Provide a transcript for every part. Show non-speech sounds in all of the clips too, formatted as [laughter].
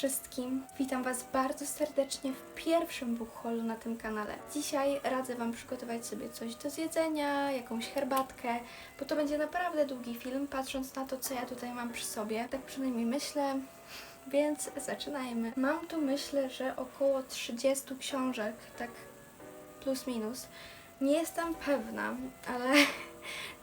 wszystkim! Witam Was bardzo serdecznie w pierwszym haulu na tym kanale. Dzisiaj radzę Wam przygotować sobie coś do zjedzenia, jakąś herbatkę, bo to będzie naprawdę długi film, patrząc na to, co ja tutaj mam przy sobie. Tak przynajmniej myślę, [laughs] więc zaczynajmy. Mam tu myślę, że około 30 książek, tak plus minus. Nie jestem pewna, ale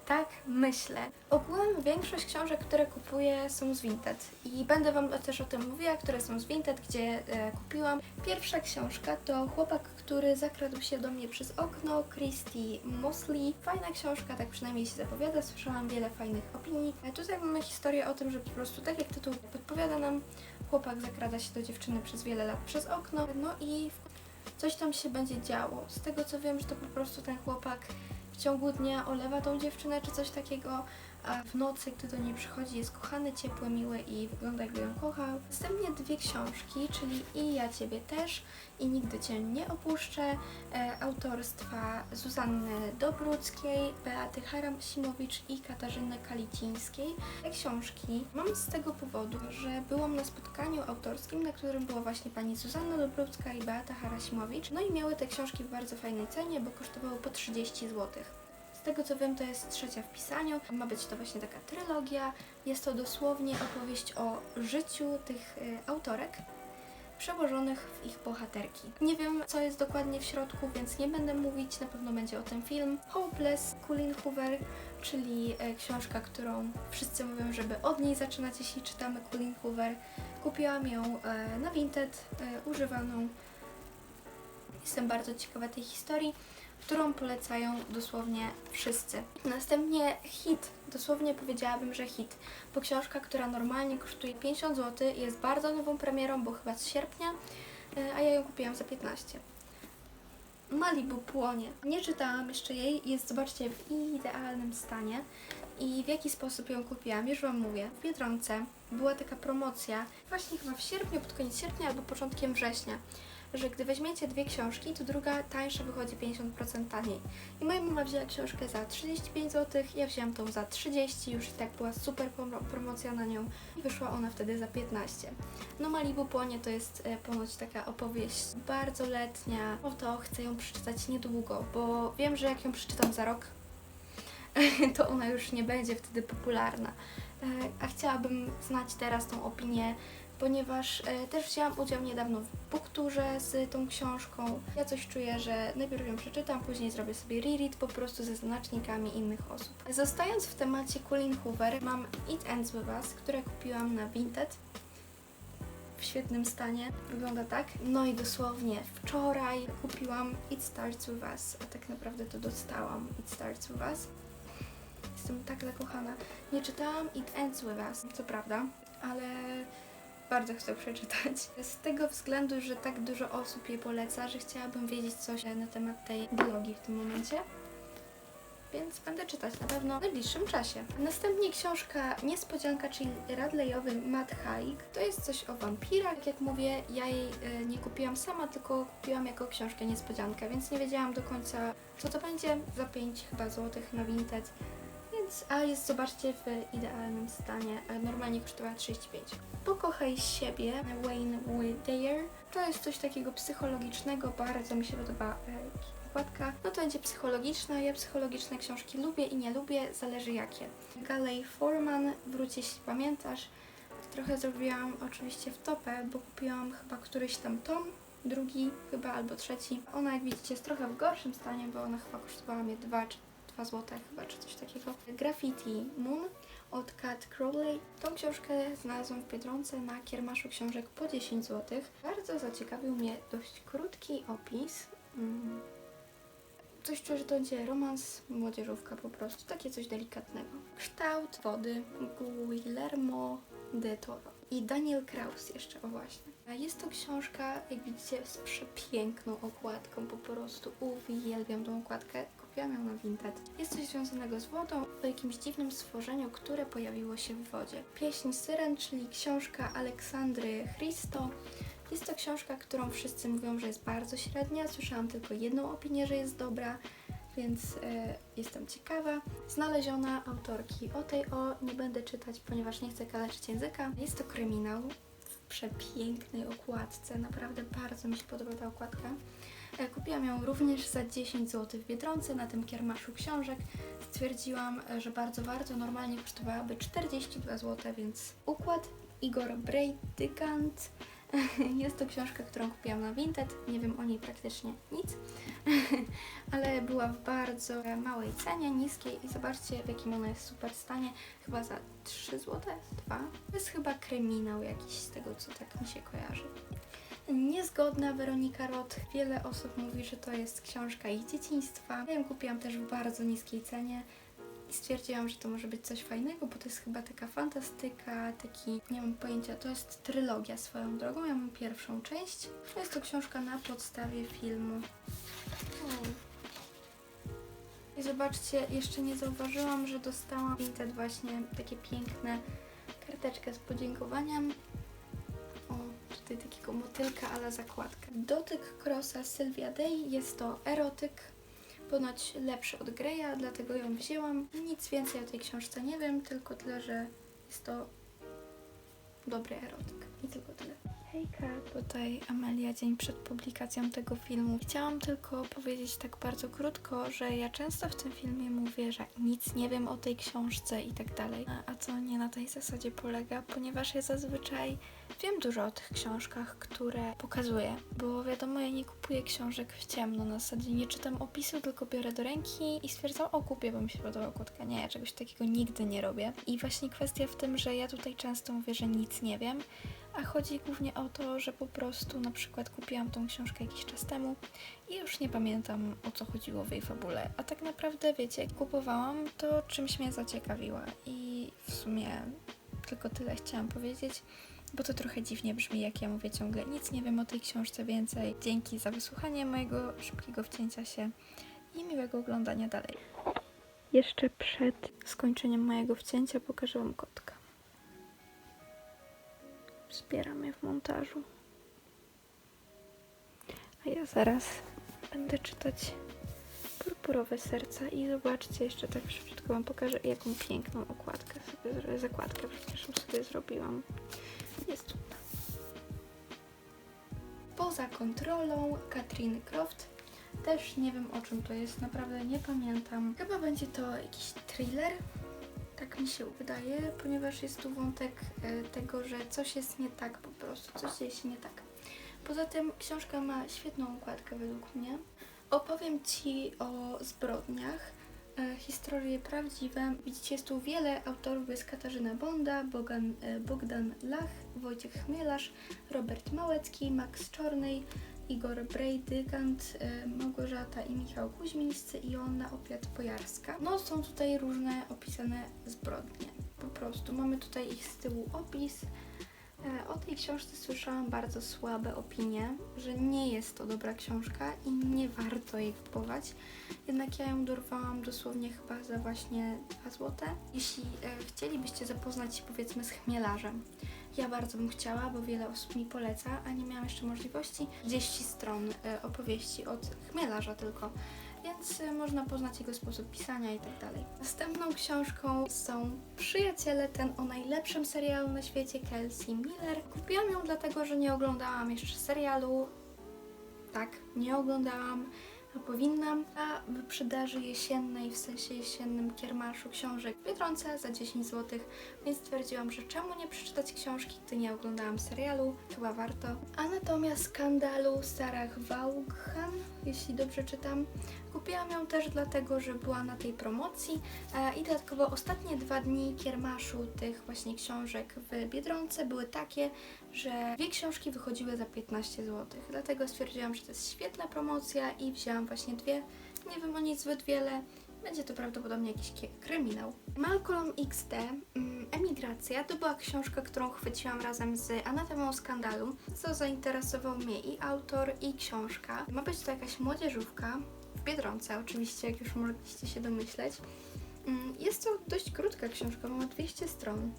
tak myślę. Ogółem większość książek, które kupuję są z Vinted i będę Wam też o tym mówiła, które są z Vinted, gdzie e, kupiłam. Pierwsza książka to Chłopak, który zakradł się do mnie przez okno, Christy Mosley. Fajna książka, tak przynajmniej się zapowiada, słyszałam wiele fajnych opinii. E, tutaj mamy historię o tym, że po prostu tak jak tytuł podpowiada nam, chłopak zakrada się do dziewczyny przez wiele lat przez okno, no i coś tam się będzie działo. Z tego co wiem, że to po prostu ten chłopak w ciągu dnia olewa tą dziewczynę czy coś takiego, a w nocy, gdy do niej przychodzi, jest kochany, ciepły, miły i wygląda jakby ją kochał. Następnie dwie książki, czyli I ja Ciebie też i Nigdy Cię nie opuszczę, e, autorstwa Zuzanny Dobruckiej, Beaty Haram-Simowicz i Katarzyny Kalicińskiej. Te książki mam z tego powodu, że byłam na spotkaniu autorskim, na którym była właśnie pani Zuzanna Dobrucka i Beata Harasimowicz. No i miały te książki w bardzo fajnej cenie, bo kosztowały po 30 zł. Z tego co wiem, to jest trzecia w pisaniu. Ma być to właśnie taka trylogia. Jest to dosłownie opowieść o życiu tych y, autorek przełożonych w ich bohaterki. Nie wiem, co jest dokładnie w środku, więc nie będę mówić, na pewno będzie o tym film. Hopeless, Colleen Hoover, czyli e, książka, którą wszyscy mówią, żeby od niej zaczynać, jeśli czytamy Colleen Hoover. Kupiłam ją e, na Vinted, używaną. Jestem bardzo ciekawa tej historii, którą polecają dosłownie wszyscy. Następnie hit, dosłownie powiedziałabym, że hit, bo książka, która normalnie kosztuje 50 zł, jest bardzo nową premierą, bo chyba z sierpnia, e, a ja ją kupiłam za 15. Malibu płonie. Nie czytałam jeszcze jej, jest zobaczcie w idealnym stanie. I w jaki sposób ją kupiłam? Już Wam mówię. W Biedronce była taka promocja, właśnie chyba w sierpniu, pod koniec sierpnia albo początkiem września, że gdy weźmiecie dwie książki, to druga tańsza wychodzi 50% taniej. I moja mama wzięła książkę za 35 zł, ja wzięłam tą za 30, już i tak była super promo- promocja na nią i wyszła ona wtedy za 15. No Malibu Płonie to jest e, ponoć taka opowieść bardzo letnia, o to chcę ją przeczytać niedługo, bo wiem, że jak ją przeczytam za rok, [laughs] to ona już nie będzie wtedy popularna. E, A chciałabym znać teraz tą opinię, ponieważ e, też wzięłam udział niedawno w bookturze z tą książką. Ja coś czuję, że najpierw ją przeczytam, później zrobię sobie reread po prostu ze znacznikami innych osób. Zostając w temacie Colleen Hoover, mam It Ends With Us, które kupiłam na Vinted w świetnym stanie. Wygląda tak. No i dosłownie wczoraj kupiłam It Starts With Us, a tak naprawdę to dostałam It Starts With Us. Jestem tak zakochana. Nie czytałam It Ends With Us, co prawda, ale bardzo chcę przeczytać. Z tego względu, że tak dużo osób je poleca, że chciałabym wiedzieć coś na temat tej biologii w tym momencie. Więc będę czytać na pewno w najbliższym czasie. Następnie książka Niespodzianka, czyli Radleyowy Matt Haig. To jest coś o wampirach. Jak mówię, ja jej e, nie kupiłam sama, tylko kupiłam jako książkę niespodziankę, więc nie wiedziałam do końca, co to będzie. Za 5 chyba złotych na Vinted. Więc, a jest, zobaczcie, w idealnym stanie. E, Normalnie kosztowała 35. Pokochaj siebie, Wayne Whitaker. To jest coś takiego psychologicznego, bardzo mi się podoba e, okładka. No to będzie psychologiczna. Ja psychologiczne książki lubię i nie lubię, zależy jakie. Galley Forman, wróć jeśli pamiętasz. Trochę zrobiłam oczywiście w topę, bo kupiłam chyba któryś tam tom, drugi chyba albo trzeci. Ona jak widzicie jest trochę w gorszym stanie, bo ona chyba kosztowała mnie 2 czy 2 zł chyba, czy coś takiego. Graffiti Moon od Kat Crowley. Tą książkę znalazłam w Biedronce na kiermaszu książek po 10 zł. Bardzo zaciekawił mnie dość krótki opis. Mm. Coś czuję, że to będzie romans, młodzieżówka po prostu, takie coś delikatnego. Kształt wody Guillermo de Toro i Daniel Kraus jeszcze, o właśnie. A Jest to książka, jak widzicie, z przepiękną okładką, po prostu uwielbiam tą okładkę. Kupiłam ją na Vinted. Jest coś związanego z wodą, o jakimś dziwnym stworzeniu, które pojawiło się w wodzie. Pieśń Syren, czyli książka Aleksandry Christo. Jest to książka, którą wszyscy mówią, że jest bardzo średnia. Słyszałam tylko jedną opinię, że jest dobra, więc e, jestem ciekawa. Znaleziona autorki o tej o nie będę czytać, ponieważ nie chcę kaleczyć języka. Jest to kryminał. Przepięknej okładce. Naprawdę bardzo mi się podoba ta okładka. E, Kupiłam ją również za 10 zł w Biedronce na tym kiermaszu książek. Stwierdziłam, e, że bardzo warto. Normalnie kosztowałaby 42 zł, więc układ Igor Breitygant. [laughs] Jest to książka, którą kupiłam na Vinted. Nie wiem o niej praktycznie nic, [laughs] ale była w bardzo małej cenie, niskiej i zobaczcie w jakim ona jest super stanie. Chyba za 3 zł, 2. To jest chyba kryminał jakiś z tego, co tak mi się kojarzy. Niezgodna Weronika Roth. Wiele osób mówi, że to jest książka ich dzieciństwa. Ja ją kupiłam też w bardzo niskiej cenie i stwierdziłam, że to może być coś fajnego, bo to jest chyba taka fantastyka, taki, nie mam pojęcia, to jest trylogia swoją drogą. Ja mam pierwszą część. Jest to książka na podstawie filmu. I zobaczcie, jeszcze nie zauważyłam, że dostałam Vinted właśnie takie piękne karteczkę z podziękowaniem. O, tutaj takiego motylka, ale zakładka. Dotyk Crossa Sylvia Day jest to erotyk, ponoć lepszy od Greya, dlatego ją wzięłam. Nic więcej o tej książce nie wiem, tylko tyle, że jest to dobry erotyk. I tylko tyle. Hejka, tutaj Amelia dzień przed publikacją tego filmu. Chciałam tylko powiedzieć tak bardzo krótko, że ja często w tym filmie mówię, że nic nie wiem o tej książce i tak dalej. A, to nie na tej zasadzie polega, ponieważ ja zazwyczaj wiem dużo o tych książkach, które pokazuję, bo wiadomo, ja nie kupuję książek w ciemno, na zasadzie nie czytam opisu, tylko biorę do ręki i stwierdzam, o kupię, bo mi się podoba okładka. Nie, ja czegoś takiego nigdy nie robię. I właśnie kwestia w tym, że ja tutaj często mówię, że nic nie wiem, a chodzi głównie o to, że po prostu na przykład kupiłam tą książkę jakiś czas temu i już nie pamiętam o co chodziło w jej fabule. A tak naprawdę, wiecie, kupowałam, to czymś mnie zaciekawiła i w sumie tylko tyle chciałam powiedzieć, bo to trochę dziwnie brzmi, jak ja mówię ciągle nic nie wiem o tej książce więcej. Dzięki za wysłuchanie mojego szybkiego wcięcia się i miłego oglądania dalej. Jeszcze przed skończeniem mojego wcięcia pokażę Wam kotka. Wspiera mnie w montażu. A ja zaraz będę czytać Purpurowe serca i zobaczcie, jeszcze tak szybciutko Wam pokażę, jaką piękną okładkę sobie, zakładkę, przepraszam, sobie zrobiłam. Jest cudna. Poza kontrolą Katrin Croft. Też nie wiem o czym to jest, naprawdę nie pamiętam. Chyba będzie to jakiś thriller, tak mi się wydaje, ponieważ jest tu wątek e, tego, że coś jest nie tak po prostu, coś dzieje się nie tak. Poza tym książka ma świetną okładkę według mnie. Opowiem Ci o zbrodniach, e, historie prawdziwe. Widzicie, jest tu wiele autorów, jest Katarzyna Bonda, Bogan, e, Bogdan Lach, Wojciech Chmielarz, Robert Małecki, Max Czornej, Igor Brejdygant, e, Małgorzata i Michał Kuźmińscy i Joanna Opiat-Pojarska. No są tutaj różne opisane zbrodnie. Po prostu mamy tutaj ich z tyłu opis. E, O tej książce słyszałam bardzo słabe opinie, że nie jest to dobra książka i nie warto jej kupować. Jednak ja ją dorwałam dosłownie chyba za właśnie 2 zł. Jeśli e, chcielibyście zapoznać się powiedzmy z chmielarzem, ja bardzo bym chciała, bo wiele osób mi poleca, a nie miałam jeszcze możliwości. 30 stron e, opowieści od chmielarza tylko, więc e, można poznać jego sposób pisania i tak dalej. Następną książką są Przyjaciele, ten o najlepszym serialu na świecie, Kelsey Miller. Kupiłam ją dlatego, że nie oglądałam jeszcze serialu. Tak, nie oglądałam, a powinnam. A wyprzedaży jesiennej, w sensie jesiennym kiermaszu książek w Biedronce za 10 zł, więc stwierdziłam, że czemu nie przeczytać książki, gdy nie oglądałam serialu, chyba warto. Anatomia skandalu Sarah Vaughan, jeśli dobrze czytam. Kupiłam ją też dlatego, że była na tej promocji e, i dodatkowo ostatnie dwa dni kiermaszu tych właśnie książek w Biedronce były takie, że dwie książki wychodziły za 15 zł. Dlatego stwierdziłam, że to jest świetna promocja i wzięłam właśnie dwie. Nie wiem o nic zbyt wiele. Będzie to prawdopodobnie jakiś kryminał. Malcolm XD, mm, Emigracja, to była książka, którą chwyciłam razem z Anatomią Skandalu, co zainteresował mnie i autor, i książka. Ma być to jakaś młodzieżówka, w Biedronce oczywiście, jak już mogliście się domyśleć. Mm, Jest to dość krótka książka, ma 200 stron.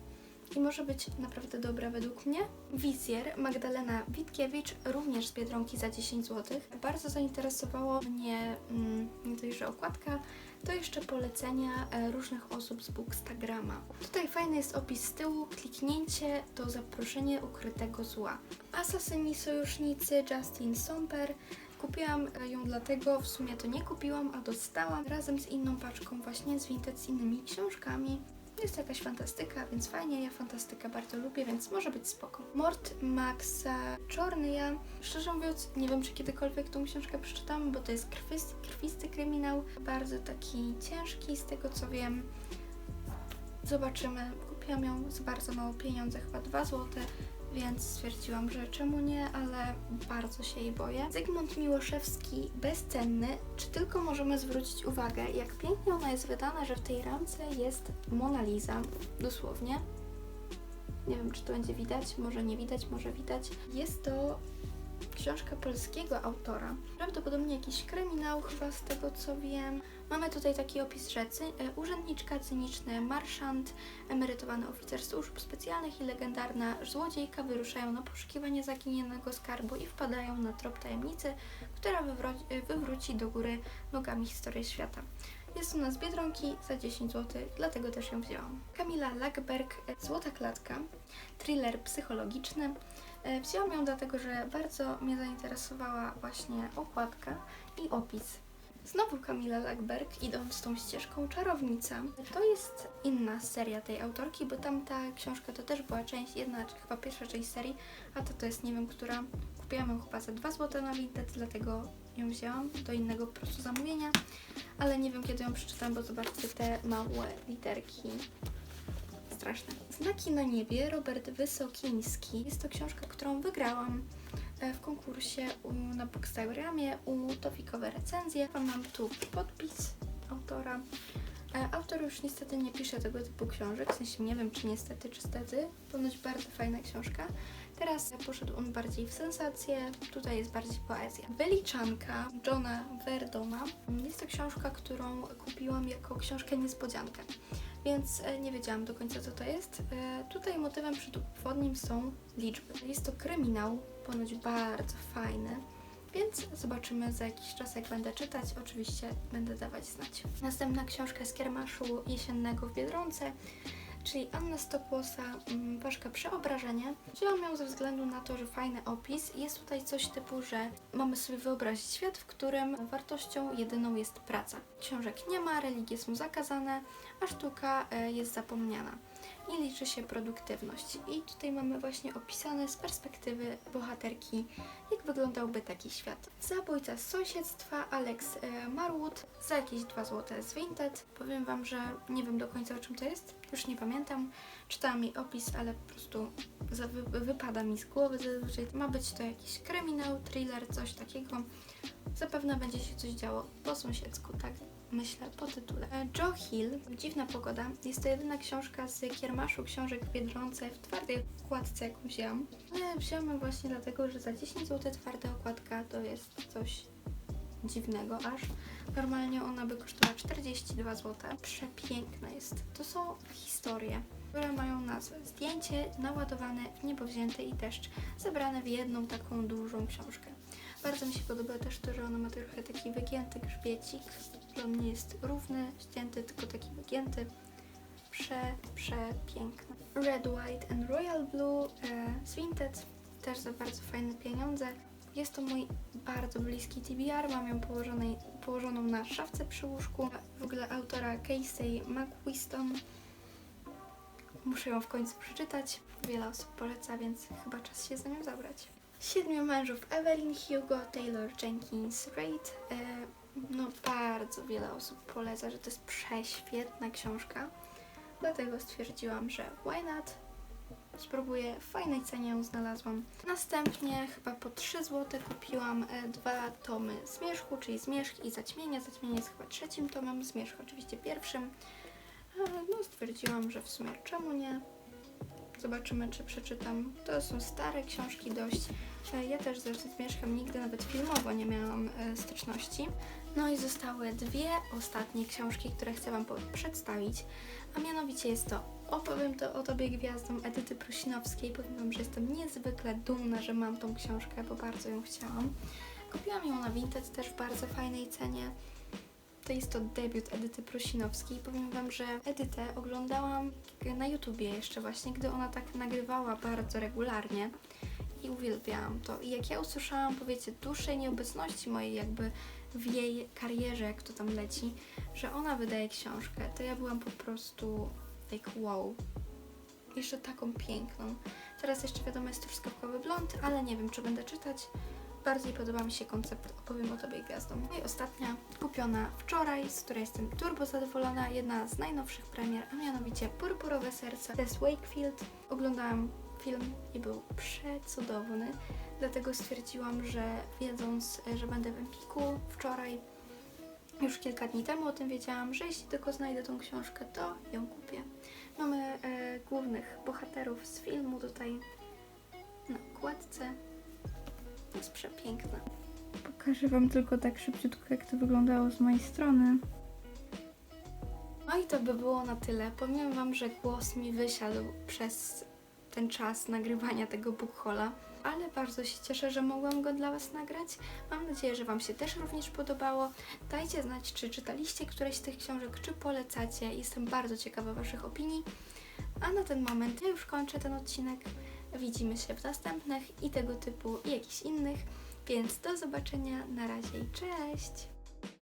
I może być naprawdę dobra według mnie. Wizjer Magdalena Witkiewicz, również z Biedronki za 10 zł. Bardzo zainteresowało mnie mm, nie dość, że okładka, to jeszcze polecenia e, różnych osób z Bookstagrama. Tutaj fajny jest opis z tyłu, kliknięcie to zaproszenie ukrytego zła. Asasyni Sojusznicy Justin Somper. Kupiłam e, ją dlatego, w sumie to nie kupiłam, a dostałam razem z inną paczką właśnie z Vinted z innymi książkami. Jest to jakaś fantastyka, więc fajnie, ja fantastykę bardzo lubię, więc może być spoko. Mord Maxa Czornyja. Szczerze mówiąc, nie wiem, czy kiedykolwiek tą książkę przeczytam, bo to jest krwisty, krwisty kryminał, bardzo taki ciężki, z tego co wiem. Zobaczymy. Kupiłam ją za bardzo mało pieniądze, chyba 2 złote, więc stwierdziłam, że czemu nie, ale bardzo się jej boję. Zygmunt Miłoszewski, bezcenny. Czy tylko możemy zwrócić uwagę, jak pięknie ona jest wydana, że w tej ramce jest Mona Lisa, dosłownie. Nie wiem, czy to będzie widać, może nie widać, może widać. Jest to książka polskiego autora. Prawdopodobnie jakiś kryminał, chyba z tego co wiem. Mamy tutaj taki opis, że cy, e, urzędniczka, cyniczny marszant, emerytowany oficer służb specjalnych i legendarna złodziejka wyruszają na poszukiwanie zaginionego skarbu i wpadają na trop tajemnicy, która e, wywróci do góry nogami historię świata. Jest ona z Biedronki za 10 zł, dlatego też ją wzięłam. Kamila Lackberg, e, Złota Klatka, thriller psychologiczny. E, Wzięłam ją dlatego, że bardzo mnie zainteresowała właśnie okładka i opis. Znowu Kamila Lackberg, idąc tą ścieżką Czarownica. To jest inna seria tej autorki, bo tamta książka to też była część, jedna, chyba pierwsza część serii, a to to jest nie wiem, która. Kupiłam ją chyba za 2 zł na Vinted, dlatego ją wzięłam do innego po prostu zamówienia, ale nie wiem kiedy ją przeczytam, bo zobaczcie te małe literki straszne. Znaki na niebie, Robert Wysokiński. Jest to książka, którą wygrałam e, w konkursie na Bookstagramie u Tofikowe recenzje. Mam tu podpis autora. E, Autor już niestety nie pisze tego typu książek, w sensie nie wiem czy niestety, czy stety. Ponoć bardzo fajna książka. Teraz poszedł on bardziej w sensację, tutaj jest bardziej poezja. Wyliczanka Johna Verdona. Jest to książka, którą kupiłam jako książkę niespodziankę więc e, nie wiedziałam do końca co to jest. E, Tutaj motywem przewodnim są liczby. Jest to kryminał, ponoć bardzo fajny, więc zobaczymy za jakiś czas jak będę czytać. Oczywiście będę dawać znać. Następna książka z kiermaszu jesiennego w Biedronce, czyli Anna Stokłosa, mm, Ważka Przeobrażenie. Wzięłam ją ze względu na to, że fajny opis. Jest tutaj coś typu, że mamy sobie wyobrazić świat, w którym wartością jedyną jest praca. Książek nie ma, religie są zakazane, a sztuka e, jest zapomniana. I liczy się produktywność. I tutaj mamy właśnie opisane z perspektywy bohaterki, jak wyglądałby taki świat. Zabójca z sąsiedztwa, Alex e, Marwood, za jakieś 2 zł z Vinted. Powiem Wam, że nie wiem do końca o czym to jest, już nie pamiętam. Czytałam jej opis, ale po prostu wypada mi z głowy zazwyczaj. Ma być to jakiś kryminał, thriller, coś takiego. Zapewne będzie się coś działo po sąsiedzku, tak myślę po tytule. Joe Hill, Dziwna Pogoda. Jest to jedyna książka z kiermaszu książek w Biedronce w twardej okładce, jaką wzięłam. Ale wzięłam właśnie dlatego, że za 10 zł twarda okładka to jest coś dziwnego aż. Normalnie ona by kosztowała 42 zł. Przepiękna jest. To są historie, które mają nazwę Zdjęcie naładowane w i deszcz, zebrane w jedną taką dużą książkę. Bardzo mi się podoba też to, że ona ma trochę taki wygięty grzbiecik, on nie jest równy, ścięty, tylko taki wygięty. Prze, przepiękny. Red, White and Royal Blue e, też za bardzo fajne pieniądze. Jest to mój bardzo bliski TBR, mam ją położonej, położoną na szafce przy łóżku. W ogóle autora Casey McQuiston. Muszę ją w końcu przeczytać. Wiele osób poleca, więc chyba czas się za nią zabrać. Siedmiu mężów Evelyn Hugo, Taylor Jenkins Reid. No bardzo wiele osób poleca, że to jest prześwietna książka. Dlatego stwierdziłam, że why not? Spróbuję, w fajnej cenie ją znalazłam. Następnie chyba po 3 zł kupiłam e, dwa tomy Zmierzchu, czyli Zmierzch i Zaćmienia. Zaćmienie jest chyba trzecim tomem, Zmierzch oczywiście pierwszym. E, no stwierdziłam, że w sumie czemu nie? Zobaczymy, czy przeczytam. To są stare książki dość. E, Ja też zresztą z nigdy nawet filmowo nie miałam styczności. No i zostały dwie ostatnie książki, które chcę Wam przedstawić, a mianowicie jest to Opowiem to o Tobie Gwiazdą Edyty Prusinowskiej. Powiem Wam, że jestem niezwykle dumna, że mam tą książkę, bo bardzo ją chciałam. Kupiłam ją na Vinted też w bardzo fajnej cenie. To jest to debiut Edyty Prusinowskiej. Powiem Wam, że Edytę oglądałam na YouTubie jeszcze właśnie, gdy ona tak nagrywała bardzo regularnie i uwielbiałam to. I jak ja usłyszałam, powiecie, dłuższej nieobecności mojej jakby w jej karierze, jak to tam leci, że ona wydaje książkę, to ja byłam po prostu like wow. Jeszcze taką piękną. Teraz jeszcze wiadomo jest truskawkowy blond, ale nie wiem, czy będę czytać. Bardziej podoba mi się koncept Opowiem o Tobie Gwiazdą. No i ostatnia, kupiona wczoraj, z której jestem turbo zadowolona, jedna z najnowszych premier, a mianowicie Purpurowe Serce Tess Wakefield. Oglądałam film i był przecudowny, dlatego stwierdziłam, że wiedząc, że będę w Empiku wczoraj, już kilka dni temu o tym wiedziałam, że jeśli tylko znajdę tą książkę, to ją kupię. Mamy e, głównych bohaterów z filmu tutaj na okładce. Jest przepiękna. Pokażę Wam tylko tak szybciutko, jak to wyglądało z mojej strony. No i to by było na tyle. Powiem Wam, że głos mi wysiadł przez ten czas nagrywania tego bookhola, ale bardzo się cieszę, że mogłam go dla Was nagrać. Mam nadzieję, że Wam się też również podobało. Dajcie znać, czy czytaliście któreś z tych książek, czy polecacie. Jestem bardzo ciekawa Waszych opinii. A na ten moment ja już kończę ten odcinek. Widzimy się w następnych i tego typu i jakichś innych. Więc do zobaczenia. Na razie i cześć!